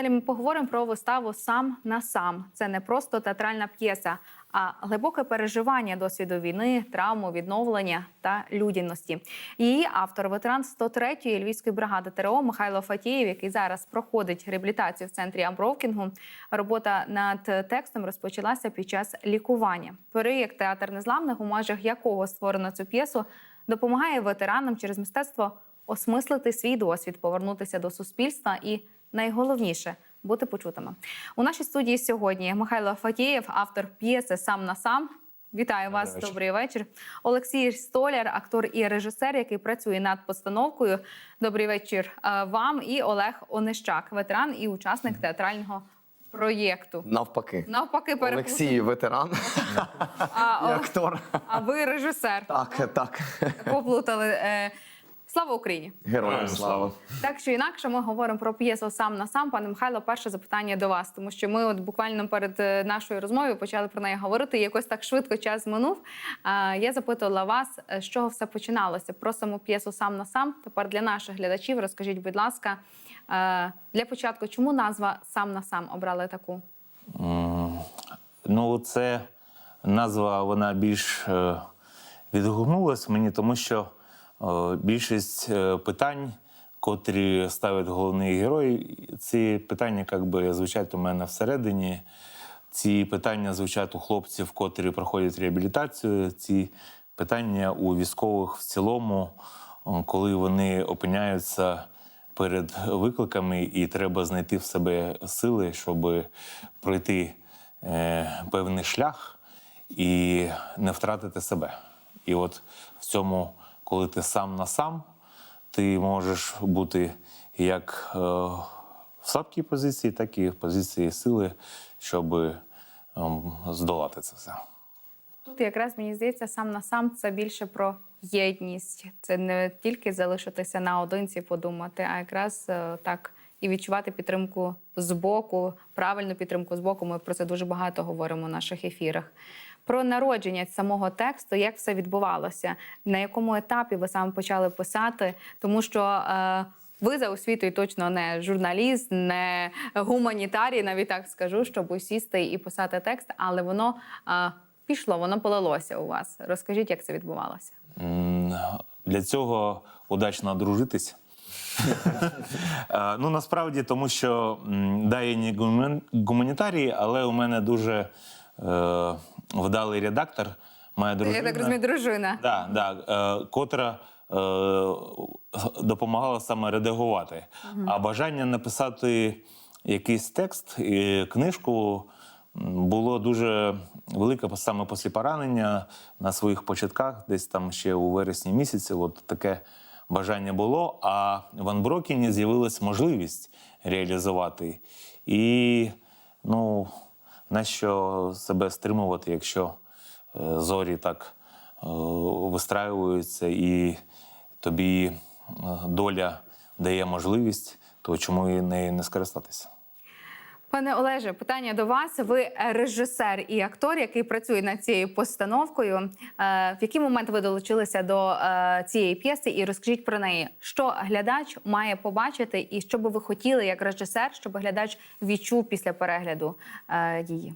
Далі ми поговоримо про виставу сам на сам. Це не просто театральна п'єса, а глибоке переживання досвіду війни, травму, відновлення та людяності. Її автор, ветеран 103-ї львівської бригади ТРО Михайло Фатієв, який зараз проходить реабілітацію в центрі Амбровкінгу. Робота над текстом розпочалася під час лікування. Проєкт театр незламних, у межах якого створено цю п'єсу, допомагає ветеранам через мистецтво осмислити свій досвід, повернутися до суспільства і найголовніше бути почутими. У нашій студії сьогодні Михайло Фатієв, автор п'єси Сам на сам. Вітаю вас, вечір. добрий вечір. Олексій Столяр, актор і режисер, який працює над постановкою. Добрий вечір е, вам і Олег Онищак, ветеран і учасник театрального проєкту. Навпаки. Навпаки, перепутав. Олексій ветеран А, і актор. а ви режисер. Так, так. Поплутали. Слава Україні! Героям слава. Так чи інакше, ми говоримо про п'єсу сам на сам. Пане Михайло, перше запитання до вас, тому що ми, от буквально перед е, нашою розмовою, почали про неї говорити. і Якось так швидко час минув. Я запитувала вас, е, з чого все починалося. Про саму п'єсу сам на сам. Тепер для наших глядачів розкажіть, будь ласка, е, для початку, чому назва сам на сам обрали таку? Ну, це назва вона більш відгукнулась мені, тому що більшість е, питань, котрі ставить головний герой, ці питання як би, звучать у мене всередині. Ці питання звучать у хлопців, котрі проходять реабілітацію. Ці питання у військових в цілому, е, коли вони опиняються перед викликами, і треба знайти в себе сили, щоб пройти е, певний шлях і не втратити себе. І от в цьому, коли ти сам на сам, ти можеш бути як е, в слабкій позиції, так і в позиції сили, щоб ем, здолати це все. Тут якраз мені здається, сам на сам це більше про єдність. Це не тільки залишитися наодинці, подумати, а якраз е, так і відчувати підтримку з боку, правильну підтримку з боку. Ми про це дуже багато говоримо в наших ефірах. Про народження самого тексту, як все відбувалося, на якому етапі ви саме почали писати, тому що. Е, ви за освітою точно не журналіст, не гуманітарій, навіть так скажу, щоб сісти і писати текст, але воно е, пішло, воно полилося у вас. Розкажіть, як це відбувалося? Для цього удачно одружитись. Е, ну насправді, тому що да, я не гуманітарій, але у мене дуже е, вдалий редактор. Моя дружина. Я так розумію, дружина. Да, да, е, котра е, допомагала саме редагувати. А бажання написати якийсь текст, і книжку було дуже велике саме після поранення на своїх початках, десь там ще у вересні місяці. От таке бажання було. А в Анброкіні з'явилась можливість реалізувати. І ну, на що себе стримувати, якщо е, зорі так е, вистраюються, і тобі е, доля дає можливість, то чому і не скористатися? Пане Олеже, питання до вас. Ви режисер і актор, який працює над цією постановкою. Е, В який момент ви долучилися до е, цієї п'єси? І розкажіть про неї, що глядач має побачити, і що би ви хотіли як режисер, щоб глядач відчув після перегляду е, її?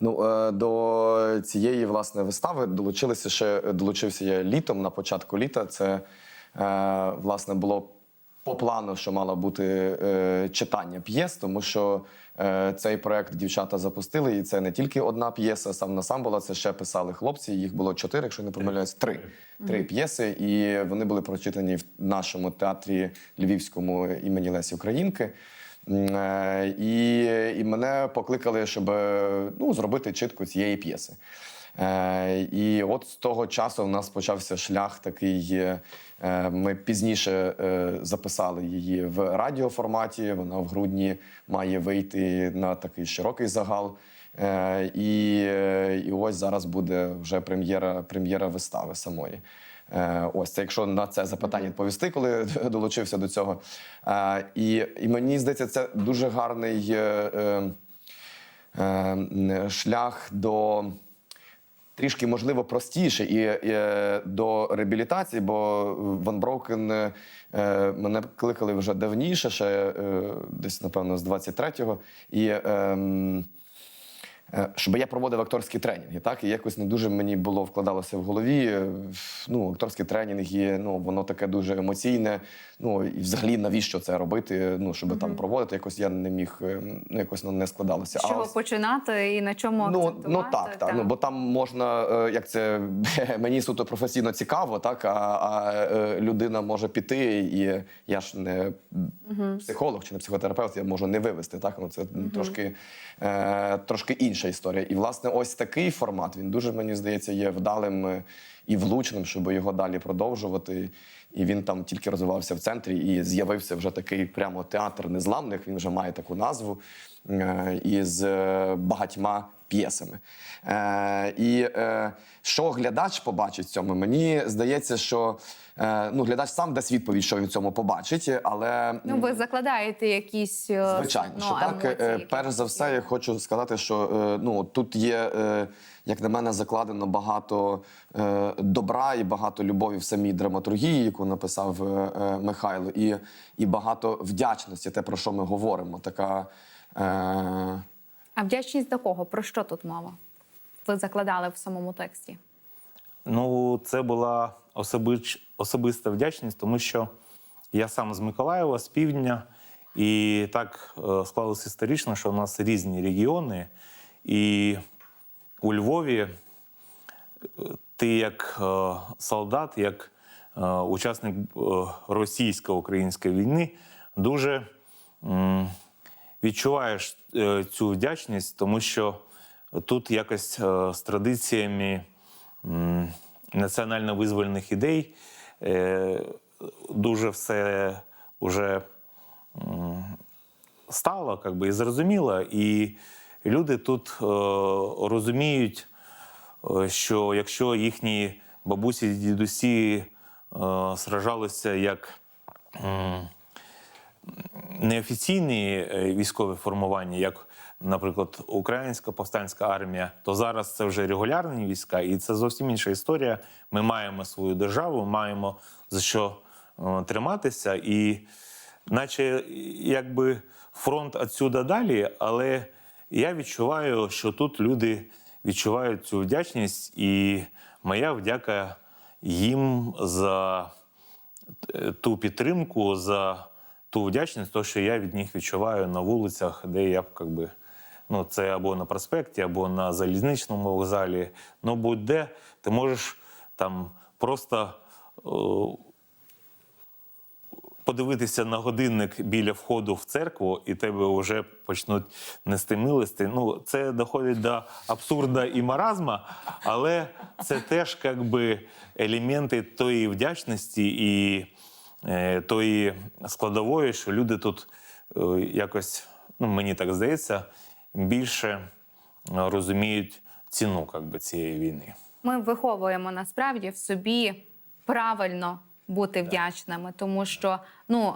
Ну до цієї власне вистави долучилися ще долучився я літом на початку літа. Це власне було по плану, що мало бути е, читання п'єс, тому що е, цей проект дівчата запустили, і це не тільки одна п'єса, сам на сам була. Це ще писали хлопці. Їх було чотири, якщо не помиляюсь, три. Три п'єси, і вони були прочитані в нашому театрі Львівському імені Лесі Українки. Е, І, і мене покликали, щоб е, ну, зробити читку цієї п'єси. Е, І от з того часу в нас почався шлях такий. е, Ми пізніше е, записали її в радіоформаті. Вона в грудні має вийти на такий широкий загал. І, і ось зараз буде вже прем'єра, прем'єра вистави самої. Ось це, якщо на це запитання відповісти, коли долучився до цього. І, і мені здається, це дуже гарний шлях до трішки можливо простіше і, і до реабілітації, бо Ван Броукен е, мене кликали вже давніше, ще е, десь, напевно, з 23-го. І е, щоб я проводив акторські тренінги. Так? І якось не дуже мені було вкладалося в голові. е, Ну, акторські тренінги, ну, воно таке дуже емоційне. Ну, і взагалі, навіщо це робити? Ну, щоб там проводити, якось я не міг, е, ну, якось ну, не складалося. З чого ось- починати і на чому Ну, акцентувати? ну так, так. Ну, бо там можна, е, як це мені суто професійно цікаво, так, а, а е, людина може піти, і я ж не психолог чи не психотерапевт, я можу не вивести. Так? Ну, це трошки, е, трошки інша історія. І, власне, ось такий формат, він дуже, мені здається, є вдалим е, і влучним, щоб його далі продовжувати. І він там тільки розвивався в центрі, і з'явився вже такий прямо театр незламних. Він вже має таку назву е, із е, багатьма п'єсами. Е, і е, що глядач побачить в цьому? Мені здається, що е, ну, глядач сам дасть відповідь, що він в цьому побачить, але Ну, ви закладаєте якісь е, Звичайно, ну, що так. емоції, Е, Перш за все, я хочу сказати, що е, ну тут є, е, як на мене, закладено багато е, добра і багато любові в самій драматургії, яку написав е, е, Михайло, і, і багато вдячності, те про що ми говоримо. Така е, А вдячність до кого? Про що тут мова? Ви закладали в самому тексті? Ну, це була особич, особиста вдячність, тому що я сам з Миколаєва, з півдня, і так е, склалося історично, що у нас різні регіони, і у Львові е, ти як е, солдат, як учасник російсько-української війни, дуже відчуваєш е, цю вдячність, тому що тут якось е, з традиціями національно-визвольних ідей е, дуже все вже стало как би, і зрозуміло. І люди тут розуміють, що якщо їхні бабусі і дідусі сражалися як неофіційні е, військові формування, як, наприклад, Українська повстанська армія, то зараз це вже регулярні війська, і це зовсім інша історія. Ми маємо свою державу, маємо за що е, триматися, і наче якби фронт отсюда далі, але я відчуваю, що тут люди відчувають цю вдячність, і моя вдяка їм за е, ту підтримку, за ту вдячність, то, що я від них відчуваю на вулицях, де я б как би, ну, це або на проспекті, або на залізничному вокзалі. Ну, будь-де ти можеш там просто. е, Подивитися на годинник біля входу в церкву, і тебе вже почнуть нести милості. Ну, це доходить до абсурда і маразма, але це теж якби елементи тої вдячності і тої складової, що люди тут е, якось, ну мені так здається, більше е, розуміють ціну как би, цієї війни. Ми виховуємо насправді в собі правильно бути вдячними, тому що ну.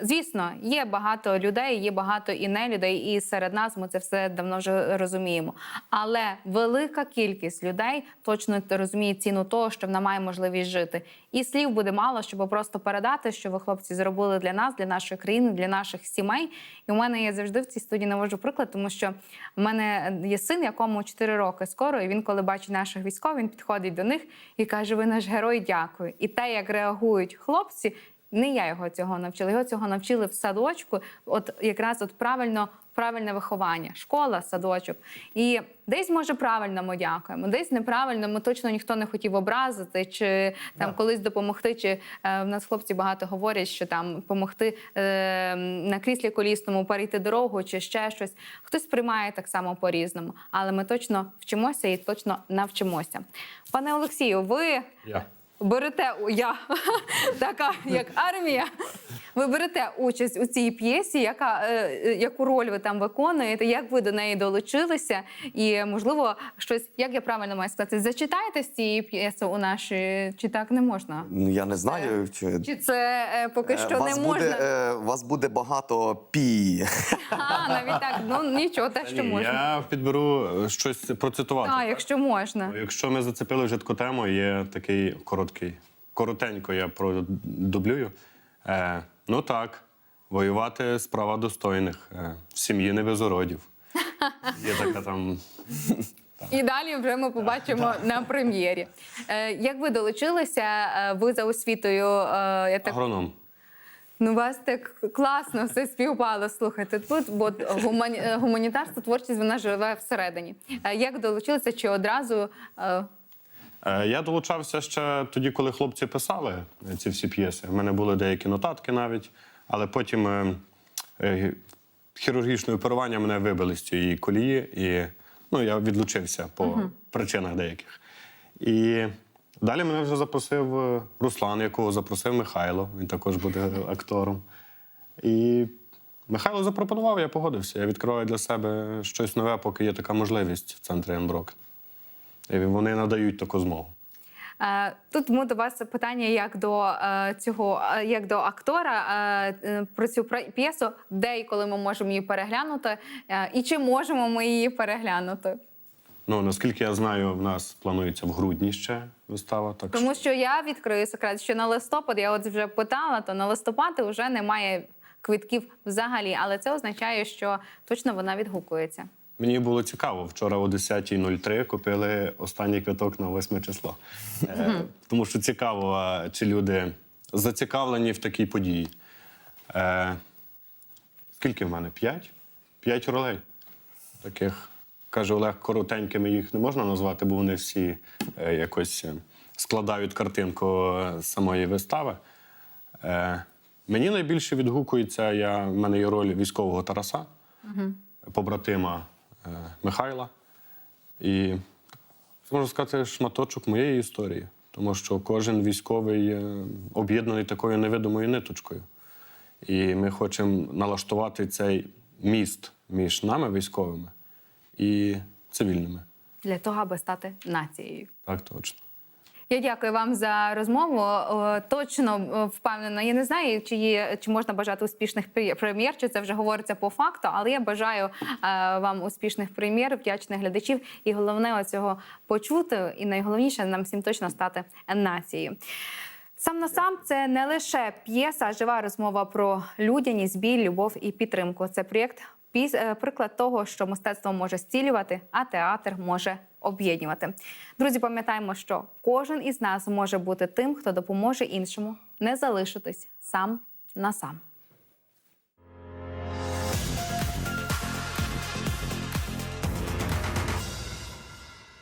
Звісно, є багато людей, є багато і не людей, і серед нас ми це все давно вже розуміємо. Але велика кількість людей точно розуміє ціну того, що вона має можливість жити. І слів буде мало, щоб просто передати, що ви, хлопці, зробили для нас, для нашої країни, для наших сімей. І у мене я завжди в цій студії навожу приклад, тому що в мене є син, якому 4 роки скоро, і він, коли бачить наших військових, він підходить до них і каже: Ви наш герой, дякую. І те, як реагують хлопці. Не я його цього навчила. Його цього навчили в садочку. От якраз от правильно, правильне виховання, школа, садочок. І десь може правильно ми дякуємо, десь неправильно. Ми точно ніхто не хотів образити чи там колись допомогти. Чи е, в нас хлопці багато говорять, що там допомогти е, на кріслі колісному перейти дорогу чи ще щось. Хтось приймає так само по-різному, але ми точно вчимося і точно навчимося. Пане Олексію, ви Я. берете у- я така як армія. Ви берете участь у цій п'єсі, яка е, е, яку роль ви там виконуєте, як ви до неї долучилися, і можливо щось, як я правильно маю сказати, зачитаєте з цієї п'єси у наші, чи так не можна? Ну я не знаю, чи, Чи це е, поки Е, що вас не буде, можна? е, вас буде багато пі. А, навіть так, ну нічого, те, що Ні, можна. Я підберу е, щось процитувати. А, якщо можна. Якщо ми зацепили вже таку тему, є такий короткий, коротенько я продублюю. Е, ну так, воювати справа достойних, е, в сім'ї не без уродів. Є така там. І далі вже ми побачимо на прем'єрі. Е, як ви долучилися? Е, ви за освітою, е, я так Агроном. ну у вас так класно все співпало. Слухайте, тут бо гумані... е, гуманітарство, творчість вона живе всередині. Е, як долучилися? Чи одразу е, Е, Я долучався ще тоді, коли хлопці писали ці всі п'єси. У мене були деякі нотатки навіть, але потім е, е, хірургічне оперування мене вибили з цієї колії, і ну, я відлучився по причинах деяких. І далі мене вже запросив е, Руслан, якого запросив Михайло. Він також буде актором. І Михайло запропонував, я погодився. Я відкриваю для себе щось нове, поки є така можливість в центрі Енброк. І вони надають таку змогу. Е, Тут ми до вас питання як до е, цього, е, як до актора про цю п'єсу, де і коли ми можемо її переглянути, і чи можемо ми її переглянути? Ну, наскільки я знаю, в нас планується в грудні ще вистава. Так Тому що я відкрию секрет, що на листопад я от вже питала, то на листопад вже немає квитків взагалі, але це означає, що точно вона відгукується. Мені було цікаво. Вчора о 10.03 купили останній квиток на 8 число. Е, тому що цікаво, чи люди зацікавлені в такій події. Е, скільки в мене? П'ять? П'ять ролей. Таких, каже Олег, коротенькими їх не можна назвати, бо вони всі е, якось е, складають картинку е, самої вистави. Е, мені найбільше відгукується, я, в мене є роль військового Тараса, побратима Михайла. І це можна сказати шматочок моєї історії, тому що кожен військовий е, об'єднаний такою невидимою ниточкою. І ми хочемо налаштувати цей міст між нами, військовими, і цивільними. Для того, аби стати нацією. Так точно. Я дякую вам за розмову. Точно е, впевнена. Я не знаю, чи є чи можна бажати успішних пре- прем'єр, чи це вже говориться по факту, але я бажаю е, вам успішних прем'єр, вдячних глядачів, і головне цього почути. І найголовніше нам всім точно стати нацією. Сам на сам це не лише п'єса, а жива розмова про людяність, біль, любов і підтримку. Це проєкт піс- е, приклад того, що мистецтво може зцілювати, а театр може об'єднувати. Друзі, пам'ятаємо, що кожен із нас може бути тим, хто допоможе іншому не залишитись сам на сам.